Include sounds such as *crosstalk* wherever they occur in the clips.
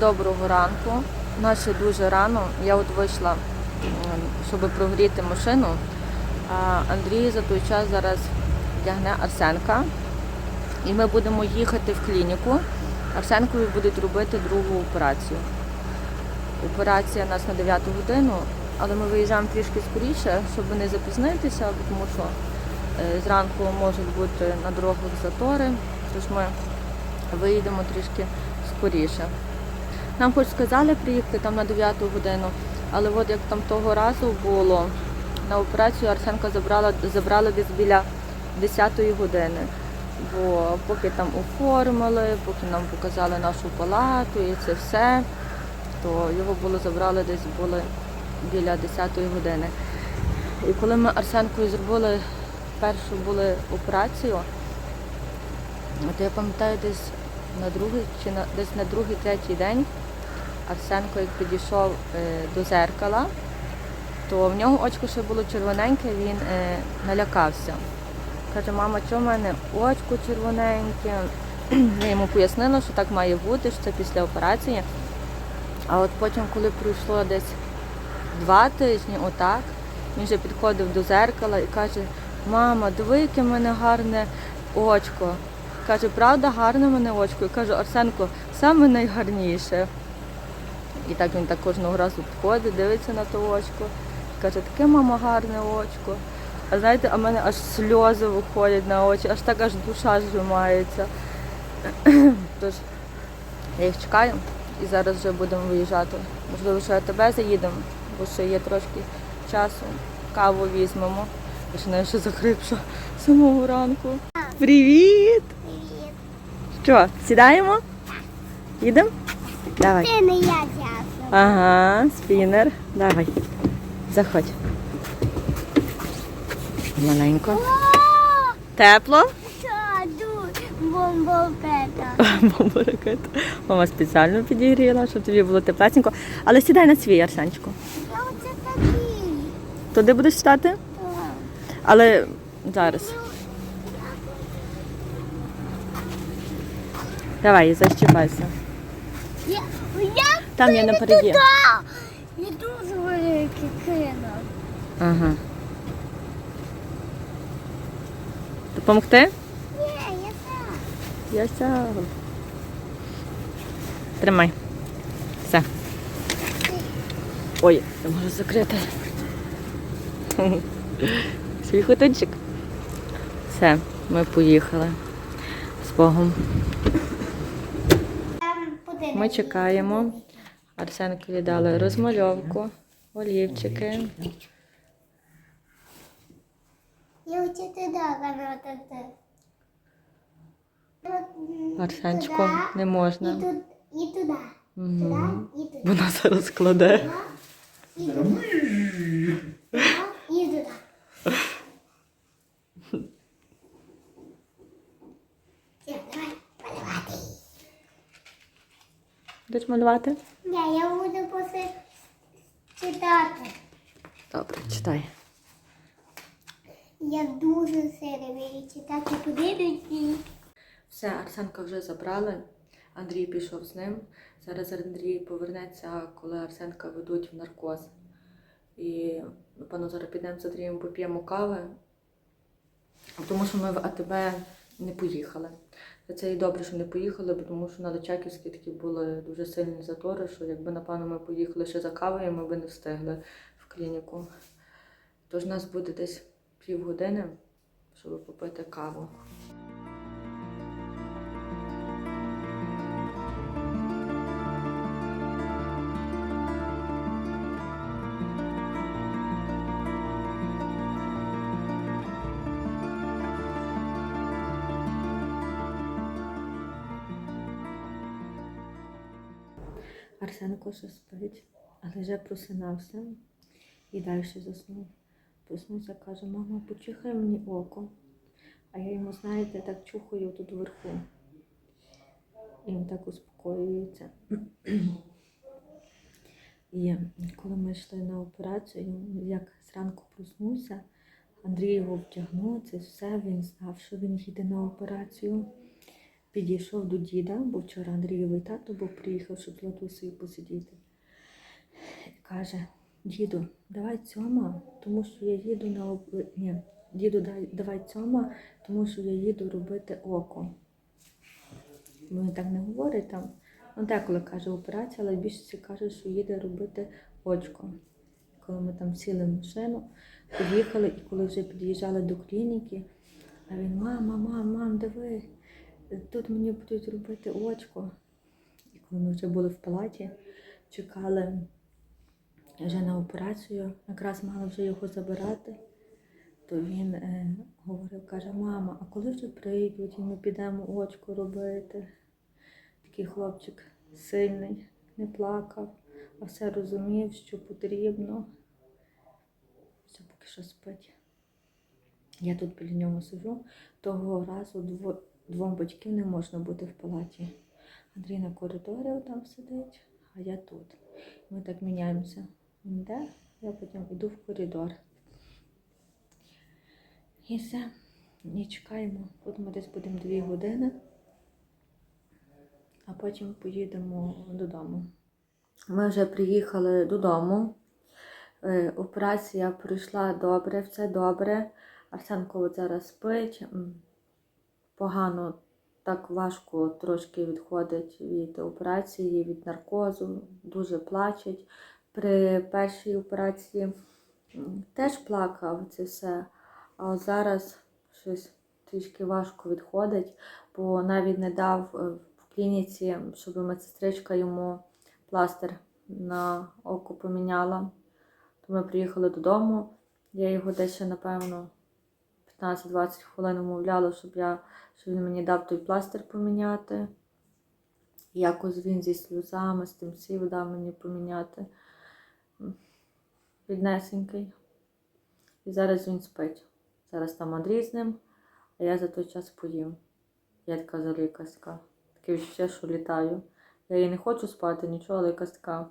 доброго ранку. Ще дуже рано. Я от вийшла, щоб прогріти машину. А Андрій за той час зараз вдягне Арсенка. І ми будемо їхати в клініку. Арсенкові будуть робити другу операцію. Операція у нас на 9 годину, але ми виїжджаємо трішки скоріше, щоб не запізнитися, тому що е, зранку можуть бути на дорогах затори. Тож ми виїдемо трішки скоріше. Нам хоч сказали приїхати там на 9 годину, але от як там того разу було, на операцію Арсенка забрала, забрали десь біля 10 години. Бо поки там оформили, поки нам показали нашу палату і це все, то його було забрали десь були біля 10 години. І коли ми Арсенкою зробили першу були операцію, от я пам'ятаю десь на другий чи на десь на другий, третій день Арсенко, як підійшов е, до зеркала, то в нього очко ще було червоненьке, він е, налякався. Каже, мама, чого в мене очко червоненьке? *clears throat* Я йому пояснила, що так має бути, що це після операції. А от потім, коли пройшло десь два тижні, отак, він вже підходив до зеркала і каже, мама, диви, яке в мене гарне очко. Каже, правда, гарне в мене очко. І кажу, Арсенко, саме найгарніше. І так він так кожного разу підходить, дивиться на то очко. Каже, таке мама гарне очко. А знаєте, а в мене аж сльози виходять на очі, аж так аж душа зжимається. *clears throat* Тож я їх чекаю і зараз вже будемо виїжджати. Можливо, що я тебе заїдемо, бо ще є трошки часу. Каву візьмемо. Я ще навіть ще захрипша з самого ранку. Привіт! Привіт. Що, сідаємо? Їдемо? Давай. Це не я дякую. Ага, спінер. Давай. Заходь. Маленько. Тепло? саду, бомбопета. *laughs* Мама. Мама спеціально підігріла, щоб тобі було теплесенько. Але сідай на свій Арсенчику. Я оце такий. Туди будеш читати? Так. Але зараз. Давай, защіпайся. Я, я Там я не напереді. туди. Я дуже великий кинув. Ага. Допомогти? Ні, я сам. Я сяду. Тримай. Все. Ой, не можу закрити. Свій хотинчик. Все, ми поїхали з Богом. Ми чекаємо. Арсенкові дали розмальовку, олівчики. Туди канатати. Арсенчику не можна. і туди. Вона зараз складе. І туди. І туди. *laughs* Все, давай, поливати. Будеш малювати? Ні, я буду после читати. Добре, читай. Я дуже сильно вмію читати подивитися. Все, Арсенка вже забрали. Андрій пішов з ним. Зараз Андрій повернеться, коли Арсенка ведуть в наркоз. І, напевно, зараз підемо з Андрієм поп'ємо кави, тому що ми в АТБ не поїхали. Це і добре, що не поїхали, бо тому що на Личаківській такі були дуже сильні затори, що якби, напевно, ми поїхали ще за кавою, ми б не встигли в клініку. Тож нас буде десь півгодини, щоб попити каву. Арсенко ще спить, але вже просинався і далі заснув. Проснувся, каже, мама, почихай мені око. А я йому, знаєте, так чухаю тут вверху. І він так успокоюється. *clears throat* І коли ми йшли на операцію, як зранку проснувся, Андрій його втягнув, це все, він знав, що він їде на операцію. Підійшов до діда, бо вчора Андрійовий тато був приїхав, щоб з Латусею посидіти. І каже, діду, давай цьома, тому що я їду на об... Ні, діду, давай цьома, тому що я їду робити око. Бо Він так не говорить там. Ну, деколи каже операція, але більшості каже, що їде робити очко. Коли ми там сіли в машину, поїхали, і коли вже під'їжджали до клініки, а він, мама, мам, мам, диви, тут мені будуть робити очко. І коли ми вже були в палаті, чекали вже на операцію, якраз мали вже його забирати, то він е, говорив, каже, мама, а коли вже прийдуть і ми підемо очко робити? Такий хлопчик сильний, не плакав, а все розумів, що потрібно. Все поки що спить. Я тут біля нього сижу. Того разу дво, двом батьків не можна бути в палаті. Андрій на коридорі там сидить, а я тут. Ми так міняємося. Він йде, я потім йду в коридор. І все. І чекаємо. Тут ми десь будемо дві години, а потім поїдемо додому. Ми вже приїхали додому. Е, Операція пройшла добре, все добре. Арсенко от зараз спить. Погано, так важко трошки відходить від операції, від наркозу, дуже плачуть. При першій операції теж плакав це все, а зараз щось трішки важко відходить, бо навіть не дав е, в клініці, щоб медсестричка йому пластир на око поміняла. То ми приїхали додому. Я його десь напевно, 15-20 хвилин умовляла, щоб, я, щоб він мені дав той пластир поміняти. І Якось він зі сльозами, з тим сів дав мені поміняти. М, Біднесенький. І зараз він спить. Зараз там Андрій з ним, а я за той час поїм. Я така залікаська. Таке відчуття, що літаю. Я її не хочу спати, нічого, але якась така.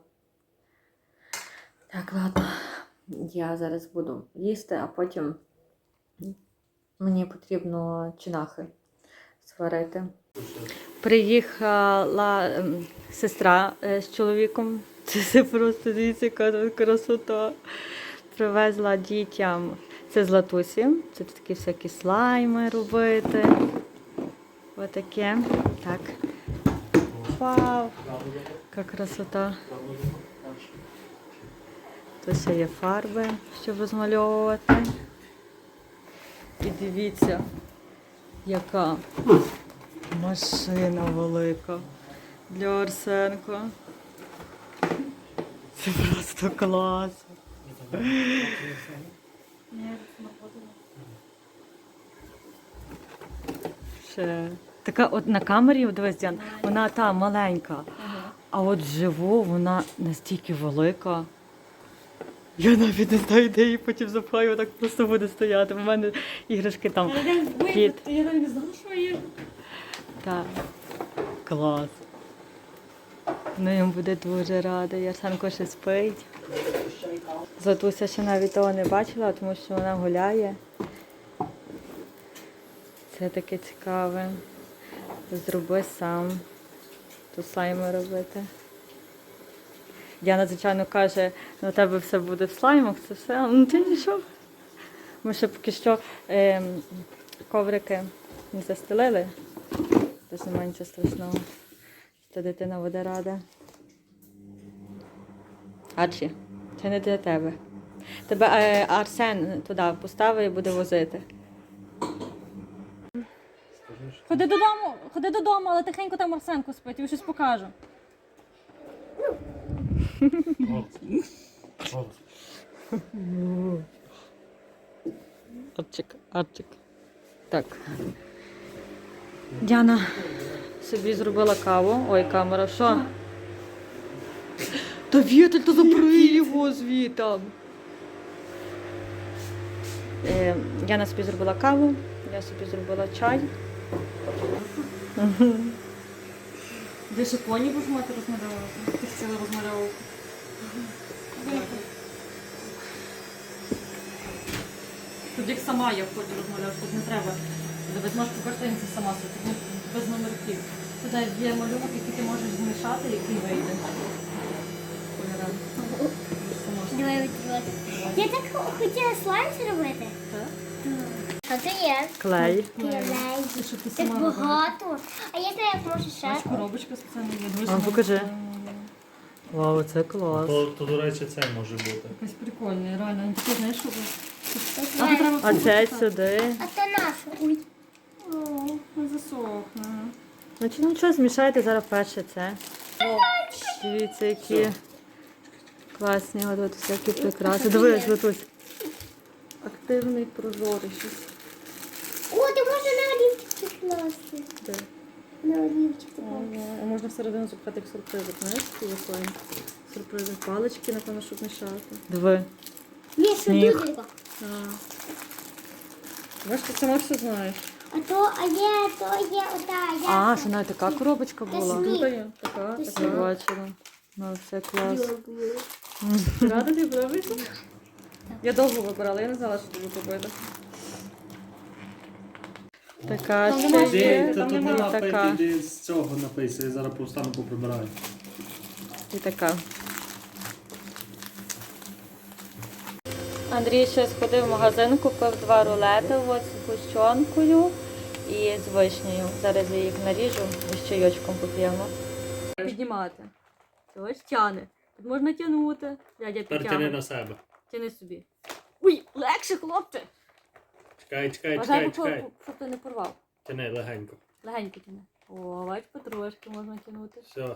Так, ладно. Я зараз буду їсти, а потім мені потрібно чинахи сварити. Приїхала ем, сестра е, з чоловіком. *laughs* Це просто дивіться, яка красота. Привезла дітям. Це з латусі. Це такі всякі слайми робити. Отаке. Так. Вау! Яка красота. Тут ще є фарби, щоб розмальовувати. Дивіться, яка машина велика для Арсенка. Це просто клас. Ще. Така от на камері, дивись, Діан, вона та маленька, а от вживу вона настільки велика. Я навіть не знаю, де її потім запхаю, так просто буде стояти. У мене іграшки там. Кіт. Я навіть не знала, що є. Так. Клас. Ну, їм буде дуже рада. Ярсанко ще спить. Златуся ще навіть того не бачила, тому що вона гуляє. Це таке цікаве. Зроби сам. Тут слайми робити. Діана, звичайно, каже, ну у тебе все буде в слаймах, це все. Ну ти нічого. Ми ще поки що ем, коврики не застелили. Тож немає нічого страшного. Та дитина буде рада. Арчі, це не для тебе. Тебе е, Арсен туди поставить і буде возити. Ходи додому, ходи додому, але тихенько там Арсенко спить, я щось покажу. Арчик, Арчик. Так. Діана собі зробила каву. Ой, камера, що? Та вітель, то забери його звітом. Е, Діана собі зробила каву, я собі зробила чай. Де ще коні будеш мати розмальовувати? Ти хотіла розмальовувати. Тут як сама я ходжу розмальовувати, тут не треба Дивись, можеш по картинці сама собі, ну, без номерків. Туди є малюнок, який ти можеш змішати, який вийде. Давай. Я так хотіла слайм зробити. А це є. Клей. Клей. Це ти Так багато. А я знаю, як може ще. Бач, коробочка спеціальна є. Дивись, А, покажи. Вау, це клас. То, то, до речі, це може бути. Якась прикольна, реально. Він такий, знаєш, що... А Давай. треба А це купити. сюди. А то наша. Ой. О, не засохне. Ну чи нічого, змішайте зараз перше це. Дивіться, які класні от, от всякі прикраси. Дивись, Летусь. Активний прозорий щось. О, ти можна на олівчик класти. Олівчик. А можна всередину запхати як сюрпризик, знаєш, такий веселий. Сюрпризи. Палички, напевно, щоб мішати. Диви. Ні, Сніг. сюди. треба. Бачиш, ти сама все знаєш. А то, а є, то є ота, я. А, що навіть така коробочка була. Сніг. Тут є така, Ти Я така. бачила. Ну, все клас. Рада тобі подобається? Я довго вибирала, я не знала, що тобі купити. Така Там ще є. там тут нема така. з цього напийся, я зараз повстану поприбираю. І така. Андрій ще сходив в магазин, купив два рулети от з гущонкою і з вишнею. Зараз я їх наріжу і з чайочком поп'ємо. Піднімати. Це ось тяне. Тут можна тягнути. Дядя Тепер тяни на себе. Тяни собі. Ой, легше, хлопче. Чекай, чекай, Бажаю, чекай, чекай. щоб, щоб ти не порвав. Тяни легенько. Легенько тяни. О, бач, потрошки можна тягнути. Все.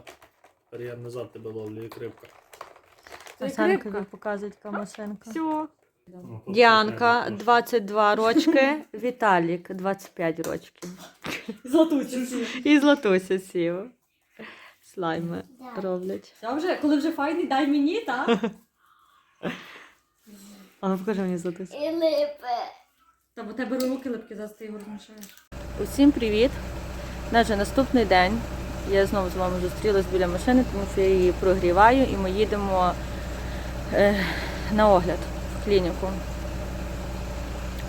Тепер я назад тебе ловлю і крипка. Це Санкові крипка. показують яка машинка. Все. Діанка, 22 рочки, Віталік, 25 рочків. Златуся. І Златуся сів. Слайми Да. роблять. Я вже, коли вже файний, дай мені, так? *laughs* А ну покажи мені Златуся. І липе. Та бо тебе руки липкі, зараз ти його розмішаєш. Усім привіт! Наш наступний день. Я знову з вами зустрілась біля машини, тому що я її прогріваю і ми їдемо е, на огляд в клініку.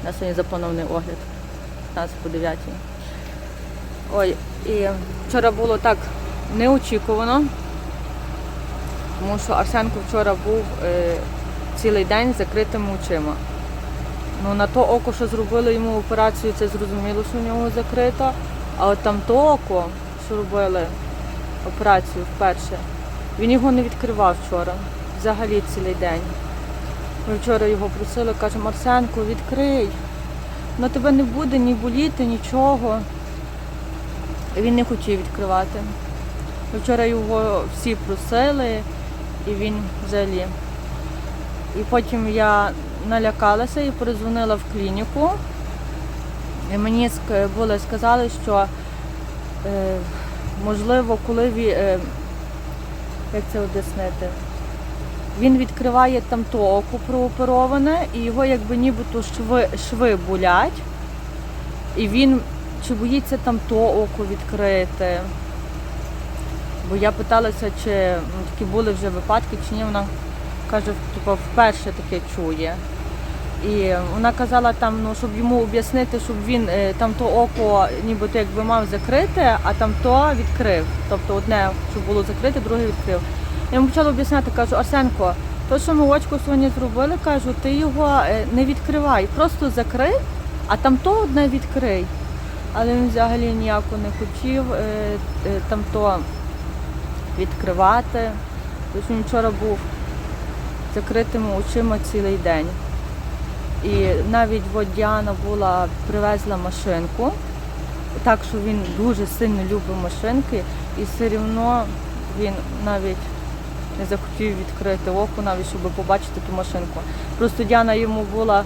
У нас сьогодні запланований огляд 15 по 9. Ой, і вчора було так неочікувано, тому що Арсенко вчора був е, цілий день закритими очима. Ну, на то око, що зробили йому операцію, це зрозуміло, що в нього закрито. А от там то око, що робили операцію вперше, він його не відкривав вчора. Взагалі цілий день. Ми вчора його просили, кажемо, Арсенко, відкрий. На тебе не буде ні боліти, нічого. І він не хотів відкривати. Ми Вчора його всі просили, і він взагалі. І потім я налякалася і перезвонила в клініку. І мені були сказали, що е, можливо, коли він, е, як це об'яснити, він відкриває там то око проопероване, і його якби нібито шви, шви болять. І він чи боїться там то око відкрити. Бо я питалася, чи ну, такі були вже випадки, чи ні. Вона каже, типу, вперше таке чує. І вона казала там, ну, щоб йому об'яснити, щоб він е, там то око нібито якби мав закрити, а там то відкрив. Тобто одне, щоб було закрите, друге відкрив. Я йому почала об'ясняти, кажу, Арсенко, то, що ми очко сьогодні зробили, кажу, ти його е, не відкривай, просто закрий, а там то одне відкрий. Але він взагалі ніяко не хотів е, там то відкривати. Тож він вчора був закритими очима цілий день. І навіть Діана була, привезла машинку, так що він дуже сильно любить машинки, і все одно він навіть не захотів відкрити око, навіть щоб побачити ту машинку. Просто Діана йому була,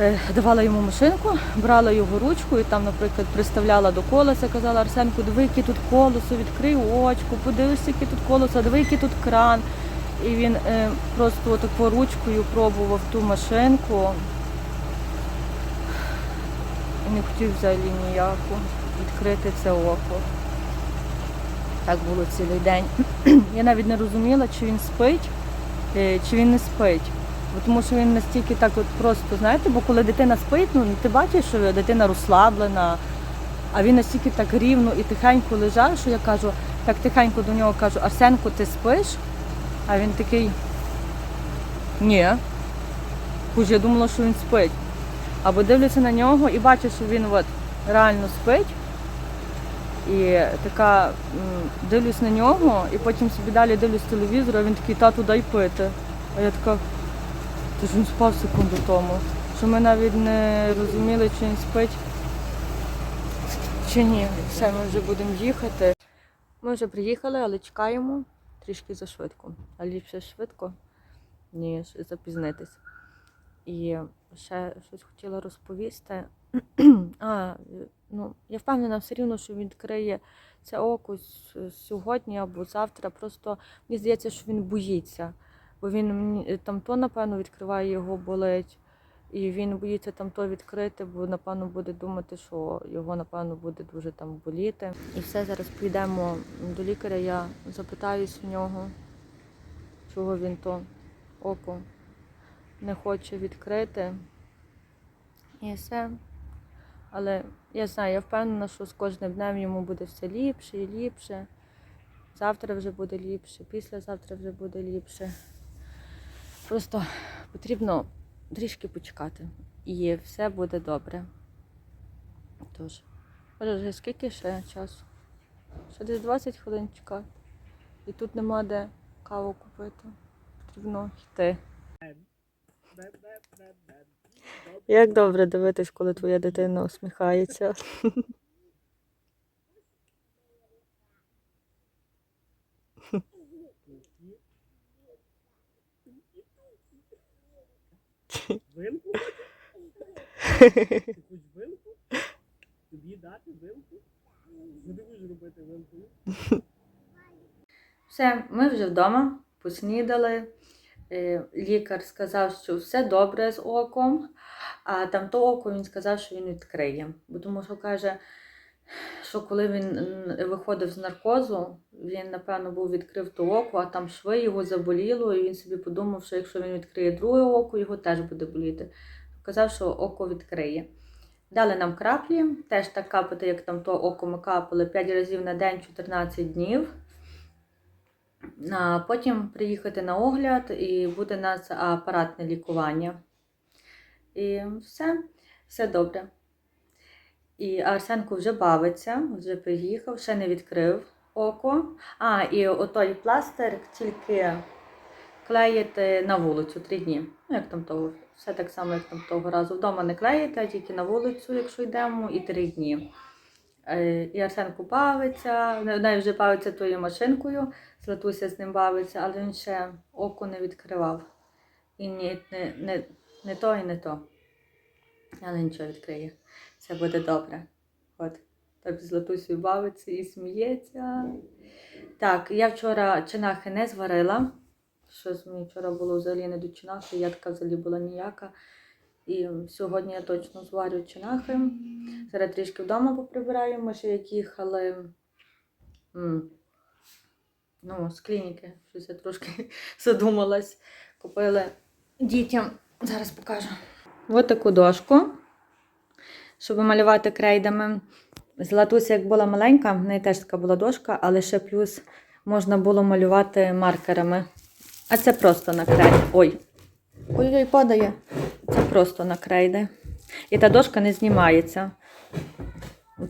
е, давала йому машинку, брала його ручку і там, наприклад, приставляла до колеса, казала Арсенку, диви, яке тут колесо, відкрий очко, подивися, яке тут колесо, диви, який тут кран. І він е, просто таку ручкою пробував ту машинку. І не хотів взагалі ніяку відкрити це око. Так було цілий день. *clears throat* Я навіть не розуміла, чи він спить, е, чи він не спить. Тому що він настільки так от просто, знаєте, бо коли дитина спить, ну ти бачиш, що дитина розслаблена, а він настільки так рівно і тихенько лежав, що я кажу, так тихенько до нього кажу, Арсенку, ти спиш? А він такий. Ні. Хоч я думала, що він спить. Або дивлюся на нього і бачу, що він от реально спить. І така дивлюсь на нього, і потім собі далі дивлюсь телевізор, а він такий, тату, дай пити. А я така, то ж він спав секунду тому. Що ми навіть не розуміли, чи він спить, чи ні. Все, ми вже будемо їхати. Ми вже приїхали, але чекаємо трішки зашвидко. А ліпше швидко, ніж запізнитись. І ще щось хотіла розповісти. *clears throat* а, ну, я впевнена все рівно, що він відкриє це око сьогодні або завтра. Просто мені здається, що він боїться. Бо він там то, напевно, відкриває його болить. І він боїться там то відкрити, бо напевно буде думати, що його напевно буде дуже там боліти. І все зараз підемо до лікаря. Я запитаюсь у нього, чого він то око не хоче відкрити. І все. Але я знаю, я впевнена, що з кожним днем йому буде все ліпше і ліпше. Завтра вже буде ліпше, післязавтра вже буде ліпше. Просто потрібно трішки почекати. І все буде добре. Тож, вже скільки ще часу? Ще десь 20 хвилин чекати. І тут нема де каву купити. Потрібно йти. Як добре дивитись, коли твоя дитина усміхається. Вилку? Ти хоч вилку? Тобі дати вилку? Ти будеш робити вилкою? Все, ми вже вдома, поснідали. Е, Лікар сказав, що все добре з оком, а там то око він сказав, що він відкриє. Бо тому що каже, що коли він виходив з наркозу, він, напевно, був відкрив то око, а там шви його заболіло, і він собі подумав, що якщо він відкриє друге око, його теж буде боліти. Казав, що око відкриє. Дали нам краплі, теж так капати, як там то око ми капали 5 разів на день 14 днів. А потім приїхати на огляд і буде у нас апаратне лікування. І все, все добре. І Арсенко вже бавиться, вже приїхав, ще не відкрив око. А, і отой пластир тільки клеїти на вулицю три дні. Ну, як там того, все так само, як там того разу. Вдома не клеїти, а тільки на вулицю, якщо йдемо, і три дні. Е, І Арсенко бавиться, навіть вже бавиться тою машинкою. Златуся з ним бавиться, але він ще око не відкривав. І ні, не, не, не то і не то. Але нічого відкриє. Це буде добре. От. Так з Златусею бавиться і сміється. Так, я вчора чинахи не зварила. Щось мені вчора було взагалі не до чинахи, я така взагалі була ніяка. І сьогодні я точно зварю чинахи. Зараз трішки вдома поприбираю, ми ще як їхали. Ну, з клініки, щось я трошки *laughs* задумалась. Купили дітям. Зараз покажу. Ось таку дошку, щоб малювати крейдами. Златуся, як була маленька, в неї теж така була дошка, але ще плюс можна було малювати маркерами. А це просто на крейд. Ой. Ой-ой, падає. Це просто на крейди. І та дошка не знімається.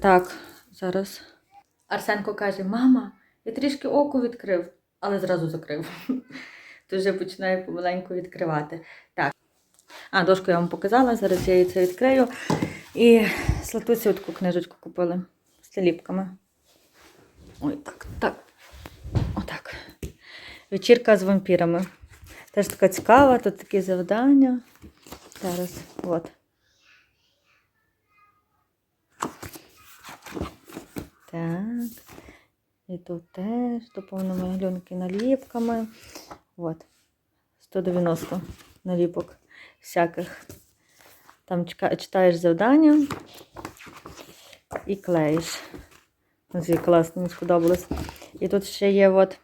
Так, зараз. Арсенко каже: мама, я трішки око відкрив, але зразу закрив. *laughs* То вже починаю помаленьку відкривати. Так. А, дошку я вам показала, зараз я її це відкрию. І Златусі таку книжечку купили з ліпками. Ой, так, так. Отак. Вечірка з вампірами. Теж така цікава, тут такі завдання. Зараз, от. Так. І тут теж доповнимо глюнки наліпками. От. 190 наліпок всяких. Там читаєш завдання і клеїш. Як класно, мені сподобалось. І тут ще є от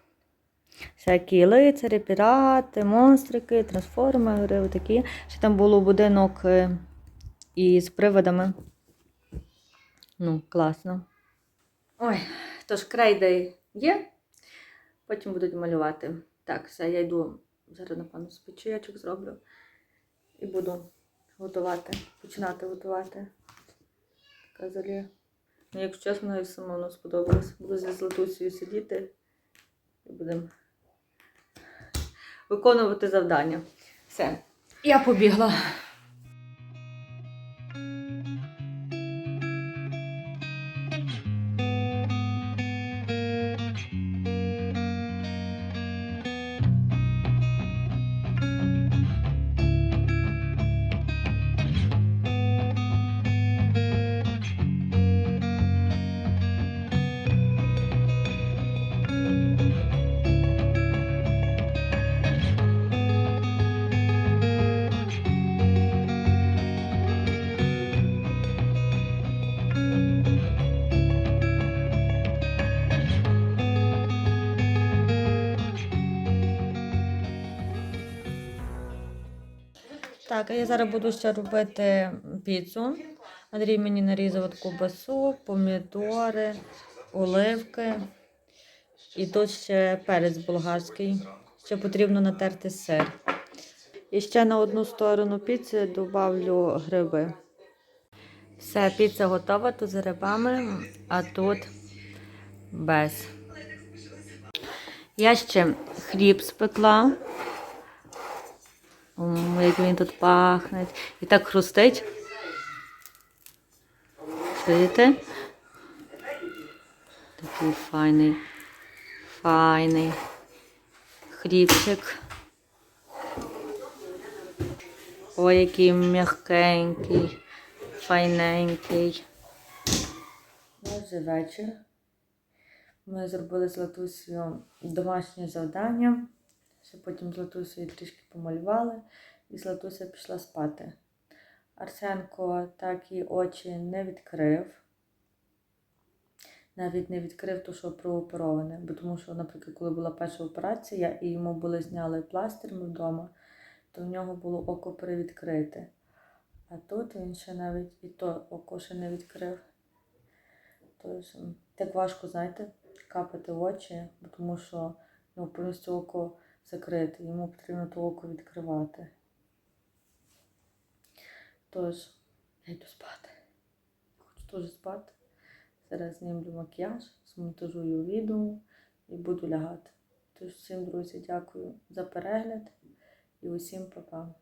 Всякі лицарі, пірати, монстрики, трансформери, отакі. Ще там було будинок е, із приводами. Ну, класно. Ой, тож крейди є. Потім будуть малювати. Так, все, я йду. Зараз, напевно, спечуячок зроблю. І буду готувати, починати готувати. Така залі. Ну, якщо чесно, сама самому сподобалось. Буду зі Златусею сидіти і будемо виконувати завдання. Все, я побігла. Так, я зараз буду ще робити піцу. Андрій мені нарізав таку басу, помідори, оливки. І тут ще перець болгарський. Ще потрібно натерти сир. І ще на одну сторону піци додавлю гриби. Все, піца готова, тут з грибами, а тут без. Я ще хліб спекла. Як він тут пахне. І так хрустить. Чуєте? Такий файний, файний хлібчик. Ой, який м'якенький, файненький. Ось вже вечір. Ми зробили з Латусею домашнє завдання. Ще потім з Латусею трішки помалювали, і Златуся пішла спати. Арсенко так і очі не відкрив. Навіть не відкрив то, що проопероване. Бо тому що, наприклад, коли була перша операція, і йому були зняли пластир вдома, то в нього було око привідкрите. А тут він ще навіть і то око ще не відкрив. Тож так важко, знаєте, капати в очі, бо тому що ну, повністю око закрите, йому потрібно то око відкривати. Тож, я йду спати. Хочу теж спати. Зараз знімлю макіяж, змонтажую відео і буду лягати. Тож всім, друзі, дякую за перегляд і усім па-па.